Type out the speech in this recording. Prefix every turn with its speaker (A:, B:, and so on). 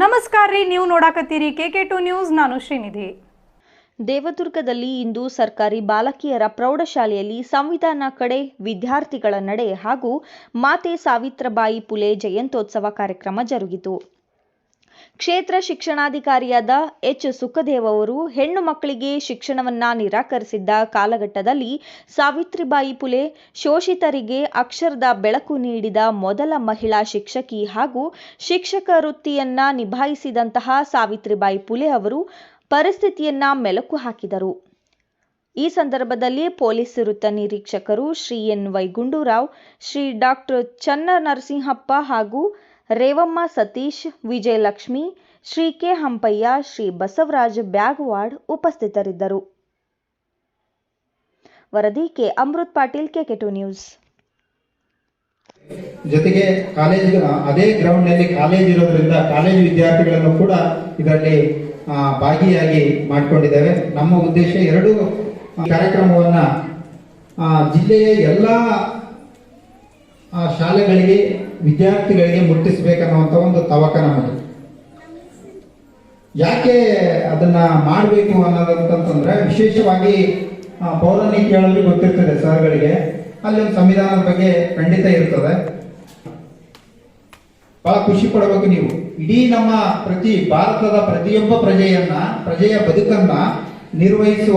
A: ನಮಸ್ಕಾರ ರೀ, ನೀವು ನೋಡಾಕತ್ತೀರಿ ಕೆ ಕೆ ಟು ನ್ಯೂಸ್, ನಾನು ಶ್ರೀನಿಧಿ.
B: ದೇವದುರ್ಗದಲ್ಲಿ ಇಂದು ಸರ್ಕಾರಿ ಬಾಲಕಿಯರ ಪ್ರೌಢಶಾಲೆಯಲ್ಲಿ ಸಂವಿಧಾನ ಕಡೆ ವಿದ್ಯಾರ್ಥಿಗಳ ನಡೆ ಹಾಗೂ ಮಾತೆ ಸಾವಿತ್ರಬಾಯಿ ಪುಲೆ ಜಯಂತ್ಯೋತ್ಸವ ಕಾರ್ಯಕ್ರಮ ಜರುಗಿತು. ಕ್ಷೇತ್ರ ಶಿಕ್ಷಣಾಧಿಕಾರಿಯಾದ ಎಚ್ ಸುಖದೇವ್ ಅವರು ಹೆಣ್ಣು ಮಕ್ಕಳಿಗೆ ಶಿಕ್ಷಣವನ್ನ ನಿರಾಕರಿಸಿದ್ದ ಕಾಲಘಟ್ಟದಲ್ಲಿ ಸಾವಿತ್ರಿಬಾಯಿ ಪುಲೆ ಶೋಷಿತರಿಗೆ ಅಕ್ಷರದ ಬೆಳಕು ನೀಡಿದ ಮೊದಲ ಮಹಿಳಾ ಶಿಕ್ಷಕಿ ಹಾಗೂ ಶಿಕ್ಷಕ ವೃತ್ತಿಯನ್ನ ನಿಭಾಯಿಸಿದಂತಹ ಸಾವಿತ್ರಿಬಾಯಿ ಪುಲೆ ಅವರು ಪರಿಸ್ಥಿತಿಯನ್ನ ಮೆಲುಕು ಹಾಕಿದರು. ಈ ಸಂದರ್ಭದಲ್ಲಿ ಪೊಲೀಸ್ ವೃತ್ತ ನಿರೀಕ್ಷಕರು Shri N Y Gundurao Shri doctor Channa Narasimhappa ಹಾಗೂ ರೇವಮ್ಮ, ಸತೀಶ್, ವಿಜಯಲಕ್ಷ್ಮಿ, ಶ್ರೀ ಕೆ ಹಂಪಯ್ಯ, ಶ್ರೀ ಬಸವರಾಜ್ ಬ್ಯಾಗವಾಡ್ ಉಪಸ್ಥಿತರಿದ್ದರು. ವರದಿ K. Amrut Patil, K K two news.
C: ಜೊತೆಗೆ ಕಾಲೇಜ್ ಅದೇ ಗ್ರೌಂಡ್ನಲ್ಲಿ ಕಾಲೇಜ್ ಇರೋದ್ರಿಂದ ಕಾಲೇಜು ವಿದ್ಯಾರ್ಥಿಗಳನ್ನು ಕೂಡ ಇದರಲ್ಲಿ ಭಾಗಿಯಾಗಿ ಮಾಡಿಕೊಂಡಿದ್ದೇವೆ. ನಮ್ಮ ಉದ್ದೇಶ ಎರಡು ಕಾರ್ಯಕ್ರಮವನ್ನ ಜಿಲ್ಲೆಯ ಎಲ್ಲ ಆ, ಶಾಲೆಗಳಿಗೆ ವಿದ್ಯಾರ್ಥಿಗಳಿಗೆ ಮುಟ್ಟಿಸಬೇಕನ್ನುವಂತ ಒಂದು ತವಕ ನಮಗೆ ಯಾಕೆ ಅದನ್ನ ಮಾಡಬೇಕು ಅನ್ನೋದಂತಂದ್ರೆ ವಿಶೇಷವಾಗಿ ಪೌರಾಣಿಕ ಕೇಳೋರಿಗೆ ಗೊತ್ತಿರ್ತದೆ ಸರ್ಗಳಿಗೆ. ಅಲ್ಲಿ ಒಂದು ಸಂವಿಧಾನದ ಬಗ್ಗೆ ಖಂಡಿತ ಇರ್ತದೆ. ಬಹಳ ಖುಷಿ ಪಡಬೇಕು ನೀವು. ಇಡೀ ನಮ್ಮ ಪ್ರತಿ ಭಾರತದ ಪ್ರತಿಯೊಬ್ಬ ಪ್ರಜೆಯನ್ನ ಪ್ರಜೆಯ ಬದುಕನ್ನ ನಿರ್ವಹಿಸುವ